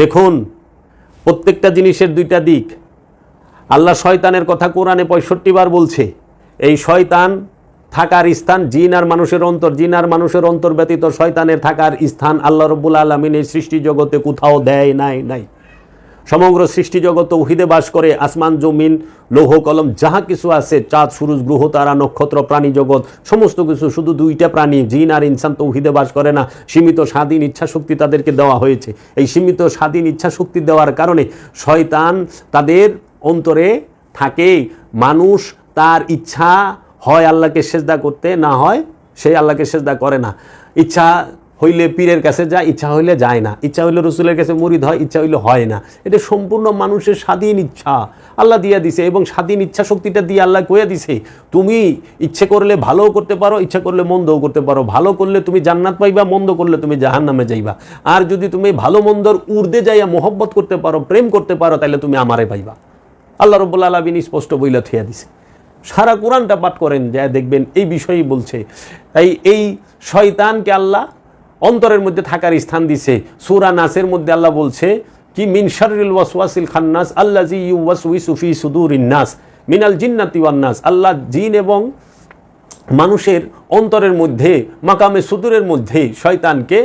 দেখুন, প্রত্যেকটা জিনিসের দুইটা দিক। আল্লাহ শয়তানের কথা কোরআনে পঁয়ষট্টি বার বলছে, এই শয়তান থাকার স্থান জিন আর মানুষের অন্তর, জিন আর মানুষের অন্তর ব্যতীত শয়তানের থাকার স্থান আল্লাহ রব্বুল আলমিন এই সৃষ্টি জগতে কোথাও দেয় নাই নাই। সমগ্র সৃষ্টি জগৎ তৌহিদে বাস করে, আসমান, জমিন, লৌহ, কলম, যাহা কিছু আছে, চাঁদ, সুরুজ, গ্রহ, তারা, নক্ষত্র, প্রাণী জগৎ, সমস্ত কিছু শুধু দুইটা প্রাণী, জিন আর ইনসান তৌহিদে বাস করে না, সীমিত স্বাধীন ইচ্ছা শক্তি তাদেরকে দেওয়া হয়েছে। এই সীমিত স্বাধীন ইচ্ছা শক্তি দেওয়ার কারণে শয়তান তাদের অন্তরে থাকে। মানুষ তার ইচ্ছা হয় আল্লাহকে সেজদা করতে, না হয় সেই আল্লাহকে সেজদা করে না। ইচ্ছা হইলে পীরের কাছে যায় ইচ্ছা হইলে যায় না। ইচ্ছা হইলে রসুলের কাছে মুরিদ হয়, ইচ্ছা হইলে হয় না। এটা সম্পূর্ণ মানুষের স্বাধীন ইচ্ছা। আল্লাহ দিয়া দিছে এবং স্বাধীন ইচ্ছা শক্তিটা দিয়ে আল্লাহ কয়ে দিছে, তুমি ইচ্ছে করলে ভালোও করতে পারো, ইচ্ছা করলে মন্দও করতে পারো। ভালো করলে তুমি জান্নাত পাইবা, মন্দ করলে তুমি জাহান নামে যাইবা। আর যদি তুমি ভালো মন্দর উর্দে যাইয়া মোহব্বত করতে পারো, প্রেম করতে পারো তাহলে তুমি আমারে পাইবা। আল্লাহ রব্বুল্লা আলমিন স্পষ্ট বইলা থিয়া দিছে। সারা কোরআনটা পাঠ করেন, যা দেখবেন এই বিষয়ই বলছে। তাই এই শয়তানকে আল্লাহ অন্তরের মধ্যে থাকার স্থান দিছে। সুরা নাসের মধ্যে আল্লাহ বলছে, কি মিন শাররিল ওয়াসওয়াসিল খান্নাস আল্লাজি ইউওয়াসউইসু ফি সুদুরিন নাস, মিনাল জিন্নাতি ওয়ান নাস। আল্লাহ জিন এবং মানুষের অন্তরের মধ্যে, মাকামে সুদূরের মধ্যে শয়তানকে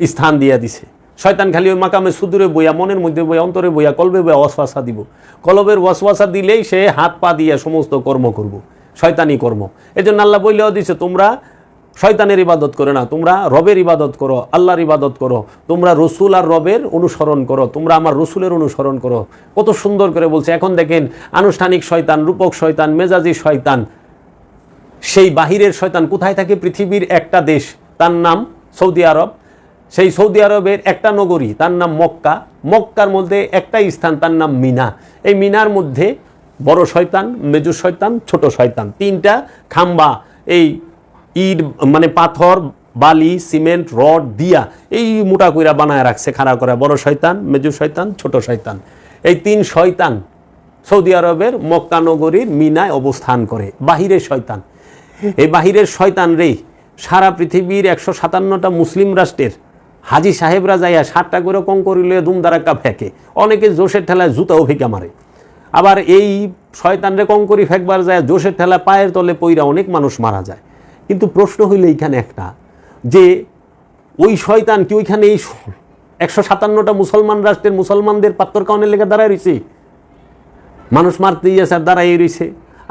স্থান দিয়া দিছে। শয়তান খালি ওই মাকামে সুদূরে বইয়া, মনের মধ্যে বইয়া, অন্তরে বইয়া, কলবে বইয়া ওয়াসওয়াসা দিব। কলবের ওয়াসওয়াসা দিলেই সে হাত পা দিয়া সমস্ত কর্ম করব, শয়তানি কর্ম। এই জন্য আল্লাহ বইলেও দিছে, তোমরা শয়তানের ইবাদত করে না, তোমরা রবের ইবাদত করো, আল্লাহর ইবাদত করো, তোমরা রসুল আর রবের অনুসরণ করো, তোমরা আমার রসুলের অনুসরণ করো। কত সুন্দর করে বলছে, এখন দেখেন আনুষ্ঠানিক শয়তান, রূপক শয়তান, মেজাজি শয়তান, সেই বাহিরের শয়তান কোথায় থাকে? পৃথিবীর একটা দেশ, তার নাম সৌদি আরব। সেই সৌদি আরবের একটা নগরী, তার নাম মক্কা। মক্কার মধ্যে একটা স্থান, তার নাম মিনা। এই মিনার মধ্যে বড় শয়তান, মেজু শয়তান, ছোট শয়তান, তিনটা খাম্বা। এই ইট মানে পাথর, বালি, সিমেন্ট, রড দিয়া এই মোটা কইরা বানায় রাখছে, খাড়া করে বড় শয়তান, মেজু শয়তান, ছোট শয়তান। এই তিন শয়তান সৌদি আরবের মক্কা নগরীর মিনায় অবস্থান করে, বাহিরের শয়তান। এই বাহিরের শয়তান রে সারা পৃথিবীর একশো সাতান্নটা মুসলিম রাষ্ট্রের হাজি সাহেবরা যাইয়া ষাটটা করে কম করিলে দুমদারাক্কা ফেঁকে। অনেকে জোশের ঠেলায় জুতাও ফেঁকে মারে। আবার এই শয়তানরে কম করি ফেঁকবার যায় জোশের ঠেলা পায়ের তলে পইরা অনেক মানুষ মারা যায়। কিন্তু প্রশ্ন হইল এইখানে একটা, যে ওই শয়তান কি ওইখানে এই একশো সাতান্নটা মুসলমান রাষ্ট্রের মুসলমানদের পাত্তর কাউনের লেগে দাঁড়ায় রয়েছে মানুষ মারতে গিয়েছে আর দাঁড়াই রয়েছে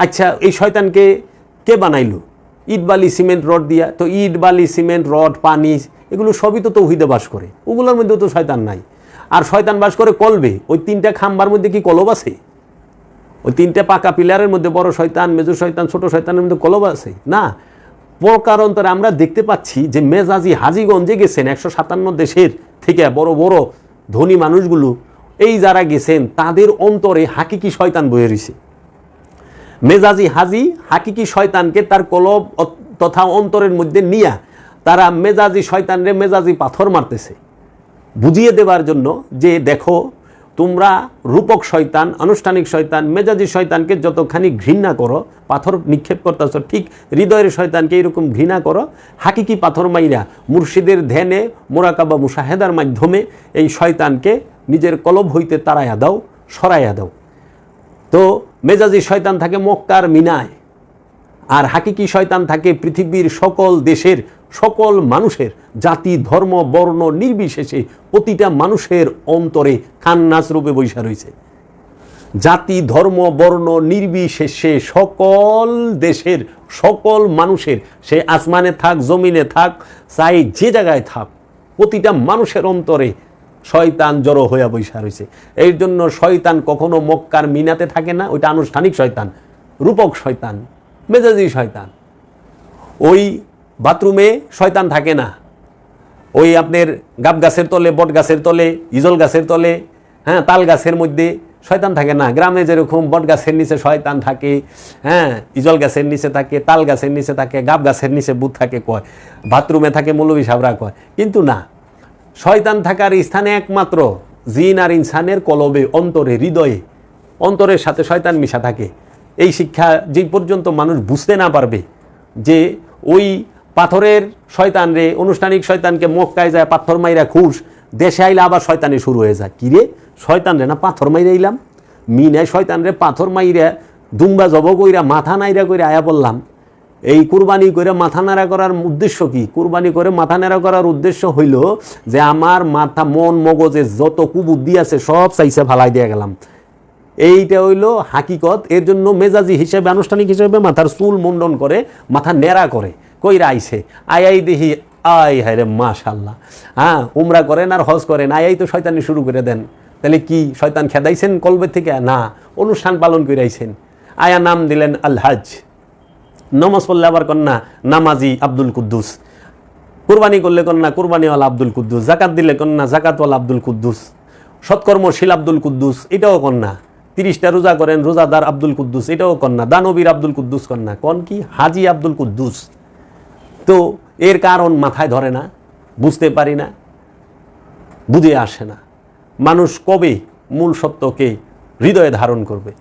আচ্ছা এই শয়তানকে কে বানাইলো? ইট, বালি, সিমেন্ট, রড দিয়া। তো ইট, বালি, সিমেন্ট, রড, পানি, এগুলো সবই তো তৌহিদে বাস করে। ওগুলোর মধ্যেও তো শয়তান নাই। আর শয়তান বাস করে কলবে। ওই তিনটা খাম্বার মধ্যে কি কলব আছে? ওই তিনটা পাকা পিলারের মধ্যে বড় শয়তান, মেজর শয়তান, ছোট শয়তানের মধ্যে কলব আছে? না প্রকারান্তরে আমরা দেখতে পাচ্ছি যে মেজাজি হাজিগঞ্জে গেছেন একশো সাতান্ন দেশের থেকে বড় বড় ধনী মানুষগুলো। এই যারা গেছেন, তাদের অন্তরে হাকিকি শয়তান বয়ে রয়েছে। মেজাজি হাজি, হাকিকি শয়তানকে তার কলব তথা অন্তরের মধ্যে নিয়া তারা মেজাজি শয়তানরে মেজাজি পাথর মারতেছে। বুঝিয়ে দেবার জন্য যে, দেখো তোমরা রূপক শয়তান, আনুষ্ঠানিক শয়তান, মেজাজি শয়তানকে যতখানি ঘৃণা করো, পাথর নিক্ষেপ করতেছ, ঠিক হৃদয়ের শয়তানকে এরকম ঘৃণা করো, হাকিকি পাথর মাইরা মুর্শিদের ধ্যানে, মোরাকাবা মুশাহেদার মাধ্যমে এই শয়তানকে নিজের কলব হইতে তাড়াইয়া দাও, সরাইয়া দাও। তো মেজাজি শয়তান থাকে মক্কার মিনায়। আর হাকিকি শয়তান থাকে পৃথিবীর সকল দেশের, সকল মানুষের। জাতি, ধর্ম, বর্ণ নির্বিশেষে প্রতিটা মানুষের অন্তরে খান্নাস রূপে বৈশা রয়েছে। জাতি, ধর্ম, বর্ণ নির্বিশেষে সকল দেশের, সকল মানুষের, সে আসমানে থাক, জমিনে থাক, চাই যে জায়গায় থাক, প্রতিটা মানুষের অন্তরে শয়তান জড়ো হইয়া বৈশা রয়েছে। এর জন্য শয়তান কখনো মক্কার মিনাতে থাকে না, ওইটা আনুষ্ঠানিক শয়তান, রূপক শয়তান। মেজাজি শয়তান। ওই বাথরুমে শয়তান থাকে না। ওই আপনার গাব গাছের তলে, বট গাছের তলে, ইজল গাছের তলে হ্যাঁ তাল গাছের মধ্যে শয়তান থাকে না। গ্রামে যেরকম বট গাছের নিচে শয়তান থাকে হ্যাঁ ইজল গাছের নিচে থাকে, তাল গাছের নিচে থাকে, গাব গাছের নিচে বুথ থাকে কয়, বাথরুমে থাকে মৌলবী সাবরা কয়। কিন্তু না, শয়তান থাকার স্থানে একমাত্র জিন আর ইনসানের কলবে, অন্তরে, হৃদয়ে, অন্তরের সাথে শয়তান মিশা থাকে। এই শিক্ষা যে পর্যন্ত মানুষ বুঝতে না পারবে যে ওই পাথরের শয়তান রে, অনুষ্ঠানিক শয়তানকে মক্কায় যায়, পাথর মাইরা খুশ, দেশে আইলে আবার শয়তানি শুরু হয়ে যায়। কিরে শয়তান রে না পাথর মাইরে আইলাম? মিনায় শয়তান রে পাথর মাইরে, দুম্বা জব কইরা, মাথা নাইরা কইরা আয়া বললাম এই কুরবানি করে মাথা নাড়া করার উদ্দেশ্য কি? কুরবানি করে মাথা নাড়া করার উদ্দেশ্য হইল যে আমার মাথা, মন, মগজে যত কুবুদ্ধি আছে সব চাইছে ফালাই দিয়ে গেলাম। এইটা হইল হাকিকত, এর জন্য মেজাজি হিসেবে, আনুষ্ঠানিক হিসেবে মাথার চুল মুন্ডন করে, মাথা নেড়া করে, কইরা আইছে আই দেখি আই হায় রে মাশাল্লাহ হ্যাঁ উমরা করেন আর হজ করেন আয়াই তো শয়তানি শুরু করে দেন, তাহলে কি শয়তান খেদাইছেন কলবে থেকে? না, অনুষ্ঠান পালন করে আইছেন আয়া নাম দিলেন আল হাজ, নমাজ পড়লে আবার কন্যা, নামাজি আব্দুল কুদ্দুস, কুরবানি করলে কন্যা, কুরবানিওয়ালা আব্দুল কুদ্দুস, জাকাত দিলে কন্যা, জাকাতওয়ালা আব্দুল কুদ্দুস, সৎকর্মশীল আব্দুল কুদ্দুস, এটাও কন্যা তিরিশটা রোজা করেন, রোজাদার আব্দুল কুদ্দুস, এটাও কন্যা, দানবীর আব্দুল কুদ্দুস কন্যা। কন কি? হাজি আব্দুল কুদ্দুস। তো এর কারণ মাথায় ধরে না, বুঝতে পারি না, বুঝে আসে না। মানুষ কবে মূল সত্যকে হৃদয়ে ধারণ করবে?